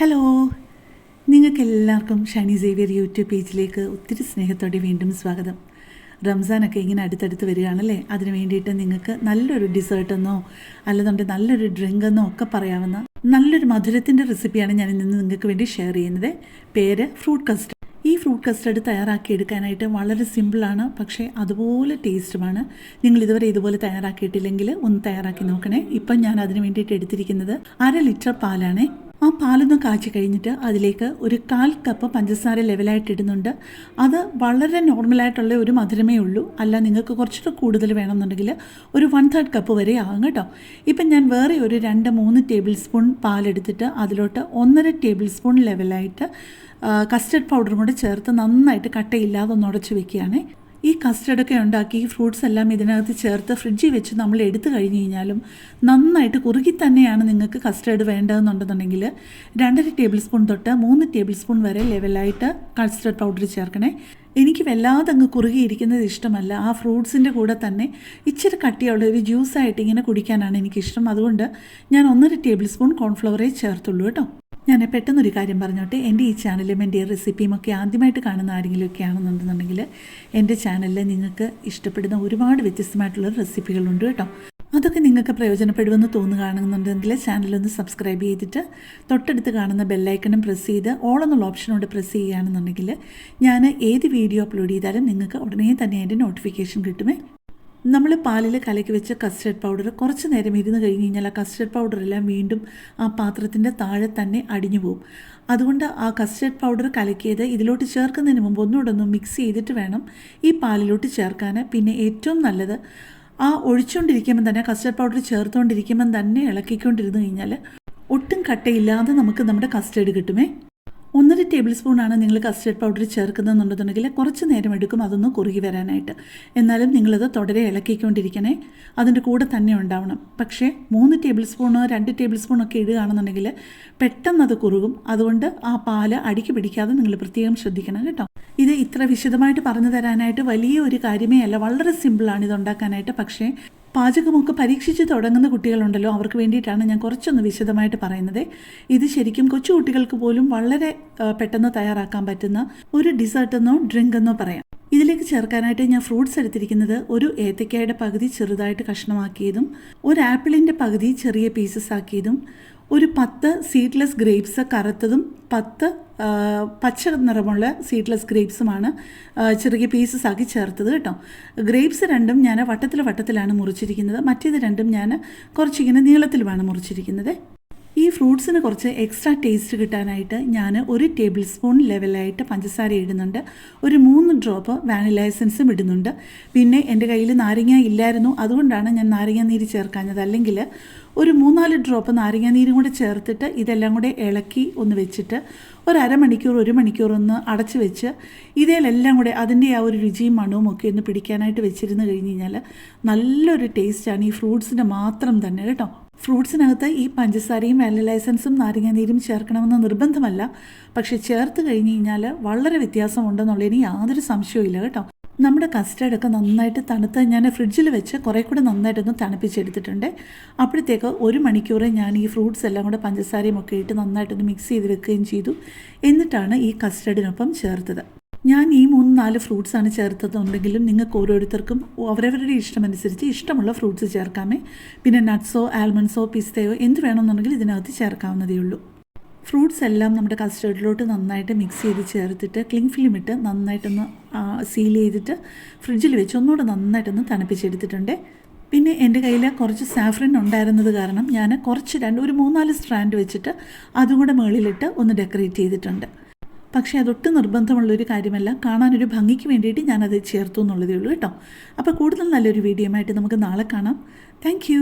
Hello നിങ്ങൾക്ക് എല്ലാവർക്കും ഷണി Xavier YouTube പേജിലേക്ക് ഒത്തിരി സ്നേഹത്തോടെ വീണ്ടും സ്വാഗതം. റംസാനൊക്കെ ഇങ്ങനെ അടുത്തടുത്ത് വരികയാണല്ലേ? അതിന് വേണ്ടിയിട്ട് നിങ്ങൾക്ക് നല്ലൊരു ഡിസേർട്ടെന്നോ അല്ലെന്നുണ്ടെങ്കിൽ നല്ലൊരു ഡ്രിങ്ക് എന്നോ ഒക്കെ പറയാവുന്ന നല്ലൊരു മധുരത്തിന്റെ റെസിപ്പിയാണ് ഞാൻ ഇന്ന് നിങ്ങൾക്ക് വേണ്ടി ഷെയർ ചെയ്യുന്നത്. പേര് ഫ്രൂട്ട് കസ്റ്റർഡ് ഈ ഫ്രൂട്ട് കസ്റ്റർഡ് തയ്യാറാക്കി എടുക്കാനായിട്ട് വളരെ സിമ്പിളാണ് പക്ഷേ അതുപോലെ ടേസ്റ്റുമാണ് നിങ്ങൾ ഇതുവരെ ഇതുപോലെ തയ്യാറാക്കിയിട്ടില്ലെങ്കിൽ ഒന്ന് തയ്യാറാക്കി നോക്കണേ. ഇപ്പം ഞാൻ അതിന് വേണ്ടിയിട്ട് എടുത്തിരിക്കുന്നത് അര ലിറ്റർ പാലാണേ. ആ പാലൊന്ന് കാച്ചി കഴിഞ്ഞിട്ട് അതിലേക്ക് ഒരു കാൽ കപ്പ് പഞ്ചസാര ലെവലായിട്ട് ഇടുന്നുണ്ട്. അത് വളരെ നോർമലായിട്ടുള്ള ഒരു മധുരമേ ഉള്ളൂ. അല്ല നിങ്ങൾക്ക് കുറച്ചുകൂടെ കൂടുതൽ വേണമെന്നുണ്ടെങ്കിൽ ഒരു വൺ തേർഡ് കപ്പ് വരെ ആകും കേട്ടോ. ഇപ്പം ഞാൻ വേറെ ഒരു രണ്ട് മൂന്ന് ടേബിൾ സ്പൂൺ പാലെടുത്തിട്ട് അതിലോട്ട് ഒന്നര ടേബിൾ സ്പൂൺ ലെവലായിട്ട് കസ്റ്റർഡ് പൗഡറും കൂടെ ചേർത്ത് നന്നായിട്ട് കട്ടയില്ലാതെ ഒന്ന് ഉടച്ച് വെക്കുകയാണ്. ഈ കസ്റ്റർഡൊക്കെ ഉണ്ടാക്കി ഈ ഫ്രൂട്ട്സ് എല്ലാം ഇതിനകത്ത് ചേർത്ത് ഫ്രിഡ്ജിൽ വെച്ച് നമ്മൾ എടുത്തു കഴിഞ്ഞ് കഴിഞ്ഞാലും നന്നായിട്ട് കുറുകി തന്നെയാണ് നിങ്ങൾക്ക് കസ്റ്റേർഡ് വേണ്ടതെന്നുണ്ടെന്നുണ്ടെങ്കിൽ രണ്ടര ടേബിൾ സ്പൂൺ തൊട്ട് മൂന്ന് ടേബിൾ സ്പൂൺ വരെ ലെവലായിട്ട് കസ്റ്റേർഡ് പൗഡർ ചേർക്കണേ. എനിക്ക് വല്ലാതെ അങ്ങ് കുറുകിയിരിക്കുന്നത് ഇഷ്ടമല്ല. ആ ഫ്രൂട്ട്സിന്റെ കൂടെ തന്നെ ഇച്ചിരി കട്ടിയുള്ള ഒരു ജ്യൂസായിട്ട് ഇങ്ങനെ കുടിക്കാനാണ് എനിക്കിഷ്ടം. അതുകൊണ്ട് ഞാൻ ഒന്നര ടേബിൾ സ്പൂൺ കോൺഫ്ലവറേ ചേർത്തുള്ളൂ കേട്ടോ. ഞാൻ പെട്ടെന്നൊരു കാര്യം പറഞ്ഞോട്ടെ. എന്റെ ഈ ചാനലും എന്റെ ഈ റെസിപ്പിയും ഒക്കെ ആദ്യമായിട്ട് കാണുന്ന ആരെങ്കിലുമൊക്കെ ആണെന്നുണ്ടെന്നുണ്ടെങ്കിൽ എന്റെ ചാനലിൽ നിങ്ങൾക്ക് ഇഷ്ടപ്പെടുന്ന ഒരുപാട് വ്യത്യസ്തമായിട്ടുള്ള റെസിപ്പികളുണ്ട് കേട്ടോ. അതൊക്കെ നിങ്ങൾക്ക് പ്രയോജനപ്പെടുമെന്ന് തോന്നുകയാണെന്നുണ്ടെങ്കിൽ ചാനലൊന്ന് സബ്സ്ക്രൈബ് ചെയ്തിട്ട് തൊട്ടടുത്ത് കാണുന്ന ബെല്ലൈക്കണും പ്രസ് ചെയ്ത് ഓൾ എന്നുള്ള ഓപ്ഷനോട് പ്രസ് ചെയ്യുകയാണെന്നുണ്ടെങ്കിൽ ഞാൻ ഏത് വീഡിയോ അപ്ലോഡ് ചെയ്താലും നിങ്ങൾക്ക് ഉടനെ തന്നെ അതിന്റെ നോട്ടിഫിക്കേഷൻ കിട്ടുമേ. നമ്മൾ പാലിൽ കലക്കി വെച്ച കസ്റ്റർഡ് പൗഡർ കുറച്ച് നേരം ഇരുന്ന് കഴിഞ്ഞ് കഴിഞ്ഞാൽ ആ കസ്റ്റർഡ് പൗഡറെല്ലാം വീണ്ടും ആ പാത്രത്തിന്റെ താഴെ തന്നെ അടിഞ്ഞു പോകും അതുകൊണ്ട് ആ കസ്റ്റർഡ് പൗഡർ കലക്കിയത് ഇതിലോട്ട് ചേർക്കുന്നതിന് മുമ്പ് ഒന്നുകൂടെ ഒന്ന് മിക്സ് ചെയ്തിട്ട് വേണം ഈ പാലിലോട്ട് ചേർക്കാൻ പിന്നെ ഏറ്റവും നല്ലത് ആ ഒഴിച്ചുകൊണ്ടിരിക്കുമ്പം തന്നെ കസ്റ്റർഡ് പൗഡർ ചേർത്തുകൊണ്ടിരിക്കുമ്പം തന്നെ ഇളക്കിക്കൊണ്ടിരുന്നു കഴിഞ്ഞാൽ ഒട്ടും കട്ടയില്ലാതെ നമുക്ക് നമ്മുടെ കസ്റ്റേർഡ് കിട്ടുമേ. ഒന്നര ടേബിൾ സ്പൂണാണ് നിങ്ങൾ കസ്റ്റർഡ് പൗഡർ ചേർക്കുന്നതെന്നുണ്ടെന്നുണ്ടെങ്കിൽ കുറച്ച് നേരം എടുക്കും അതൊന്ന് കുറുകി വരാനായിട്ട്. എന്നാലും നിങ്ങളത് തുടരെ ഇളക്കിക്കൊണ്ടിരിക്കണേ. അതിന്റെ കൂടെ തന്നെ ഉണ്ടാവണം. പക്ഷേ മൂന്ന് ടേബിൾ സ്പൂണോ രണ്ട് ടേബിൾ സ്പൂണൊക്കെ ഇടുകയാണെന്നുണ്ടെങ്കിൽ പെട്ടെന്ന് അത് കുറുകും. അതുകൊണ്ട് ആ പാൽ അടിക്ക് പിടിക്കാതെ നിങ്ങൾ പ്രത്യേകം ശ്രദ്ധിക്കണം കേട്ടോ. ഇത് ഇത്ര വിശദമായിട്ട് പറഞ്ഞു തരാനായിട്ട് വലിയ ഒരു കാര്യമേ അല്ല. വളരെ സിമ്പിളാണ് ഇത് ഉണ്ടാക്കാനായിട്ട്. പക്ഷേ പാചകമൊക്കെ പരീക്ഷിച്ച് തുടങ്ങുന്ന കുട്ടികളുണ്ടല്ലോ അവർക്ക് വേണ്ടിയിട്ടാണ് ഞാൻ കുറച്ചൊന്ന് വിശദമായിട്ട് പറയുന്നത്. ഇത് ശരിക്കും കൊച്ചു കുട്ടികൾക്ക് പോലും വളരെ പെട്ടെന്ന് തയ്യാറാക്കാൻ പറ്റുന്ന ഒരു ഡിസേർട്ട് എന്നോ ഡ്രിങ്ക് എന്നോ പറയാം. ഇതിലേക്ക് ചേർക്കാനായിട്ട് ഞാൻ ഫ്രൂട്ട്സ് എടുത്തിരിക്കുന്നത് ഒരു ഏത്തക്കായുടെ പകുതി ചെറുതായിട്ട് കഷ്ണമാക്കിയതും ഒരു ആപ്പിളിന്റെ പകുതി ചെറിയ പീസസ് ആക്കിയതും ഒരു പത്ത് സീഡ്ലെസ് ഗ്രേപ്സ് കറുത്തതും പത്ത് പച്ച നിറമുള്ള സീഡ്ലെസ് ഗ്രേപ്സുമാണ് ചെറിയ പീസസ് ആക്കി ചേർത്തത് കേട്ടോ. ഗ്രേപ്സ് രണ്ടും ഞാൻ വട്ടത്തിൽ വട്ടത്തിലാണ് മുറിച്ചിരിക്കുന്നത്. മറ്റേത് രണ്ടും ഞാൻ കുറച്ചിങ്ങനെ നീളത്തിലുമാണ് മുറിച്ചിരിക്കുന്നത്. ഫ്രൂട്ട്സിന് കുറച്ച് എക്സ്ട്രാ ടേസ്റ്റ് കിട്ടാനായിട്ട് ഞാൻ ഒരു ടേബിൾ സ്പൂൺ ലെവലായിട്ട് പഞ്ചസാര ഇടുന്നുണ്ട്. ഒരു മൂന്ന് ഡ്രോപ്പ് വാനില എസൻസും ഇടുന്നുണ്ട്. പിന്നെ എന്റെ കയ്യിൽ നാരങ്ങ ഇല്ലായിരുന്നു. അതുകൊണ്ടാണ് ഞാൻ നാരങ്ങ നീര് ചേർക്കാഞ്ഞത്. അല്ലെങ്കിൽ ഒരു മൂന്നാൽ ഡ്രോപ്പ് നാരങ്ങ നീരും കൂടെ ചേർത്തിട്ട് ഇതെല്ലാം കൂടെ ഇളക്കി ഒന്ന് വെച്ചിട്ട് ഒരു അരമണിക്കൂർ ഒരു മണിക്കൂർ ഒന്ന് അടച്ചു വെച്ച് ഇതിലെല്ലാം കൂടെ അതിന്റെ ആ ഒരു രുചിയും മണവും ഒക്കെ ഒന്ന് പിടിക്കാനായിട്ട് വെച്ചിരുന്ന് കഴിഞ്ഞ് കഴിഞ്ഞാൽ നല്ലൊരു ടേസ്റ്റാണ് ഈ ഫ്രൂട്ട്സിന്റെ മാത്രം തന്നെ. കേട്ടോ? ഫ്രൂട്ട്സിനകത്ത് ഈ പഞ്ചസാരയും വാനില നാരങ്ങാനീരും ചേർക്കണമെന്ന് നിർബന്ധമല്ല. പക്ഷെ ചേർത്ത് കഴിഞ്ഞ് കഴിഞ്ഞാൽ വളരെ വ്യത്യാസമുണ്ടെന്നുള്ളതിന് യാതൊരു സംശയവും കേട്ടോ. നമ്മുടെ കസ്റ്റർഡൊക്കെ നന്നായിട്ട് തണുത്ത് ഞാൻ ഫ്രിഡ്ജിൽ വെച്ച് കുറേ കൂടെ നന്നായിട്ടൊന്ന് തണുപ്പിച്ചെടുത്തിട്ടുണ്ട്. അപ്പോഴത്തേക്ക് ഒരു മണിക്കൂർ ഞാൻ ഈ ഫ്രൂട്ട്സ് എല്ലാം കൂടെ പഞ്ചസാരയും ഒക്കെ ഇട്ട് നന്നായിട്ടൊന്ന് മിക്സ് ചെയ്ത് വെക്കുകയും ചെയ്തു. എന്നിട്ടാണ് ഈ കസ്റ്റർഡിനൊപ്പം ചേർത്തത്. ഞാൻ ഈ മൂന്ന് നാല് ഫ്രൂട്ട്സാണ് ചേർത്തതുണ്ടെങ്കിലും നിങ്ങൾക്ക് ഓരോരുത്തർക്കും അവരവരുടെ ഇഷ്ടമനുസരിച്ച് ഇഷ്ടമുള്ള ഫ്രൂട്ട്സ് ചേർക്കാമേ. പിന്നെ നട്ട്സോ ആൽമണ്ട്സോ പിസ്തയോ എന്ത് വേണമെന്നുണ്ടെങ്കിൽ ഇതിനകത്ത് ചേർക്കാവുന്നതേ ഉള്ളൂ. ഫ്രൂട്ട്സ് എല്ലാം നമ്മുടെ കസ്റ്റേർഡിലോട്ട് നന്നായിട്ട് മിക്സ് ചെയ്ത് ചേർത്തിട്ട് ക്ലിങ് ഫിലിം ഇട്ട് നന്നായിട്ടൊന്ന് സീൽ ചെയ്തിട്ട് ഫ്രിഡ്ജിൽ വെച്ച് ഒന്നുകൂടെ നന്നായിട്ടൊന്ന് തണുപ്പിച്ചെടുത്തിട്ടുണ്ട്. പിന്നെ എന്റെ കയ്യിൽ കുറച്ച് സാഫ്രൻ ഉണ്ടായിരുന്നത് കാരണം ഞാൻ കുറച്ച് രണ്ട് ഒരു മൂന്നാൽ സ്ട്രാൻഡ് വെച്ചിട്ട് അതും കൂടെ മുകളിലിട്ട് ഒന്ന് ഡെക്കറേറ്റ് ചെയ്തിട്ടുണ്ട്. പക്ഷേ അതൊട്ടും നിർബന്ധമുള്ളൊരു കാര്യമല്ല. കാണാനൊരു ഭംഗിക്ക് വേണ്ടിയിട്ട് ഞാനത് ചേർത്തു എന്നുള്ളതേ ഉള്ളൂ കേട്ടോ. അപ്പോൾ കൂടുതൽ നല്ലൊരു വീഡിയോ ആയിട്ട് നമുക്ക് നാളെ കാണാം. താങ്ക്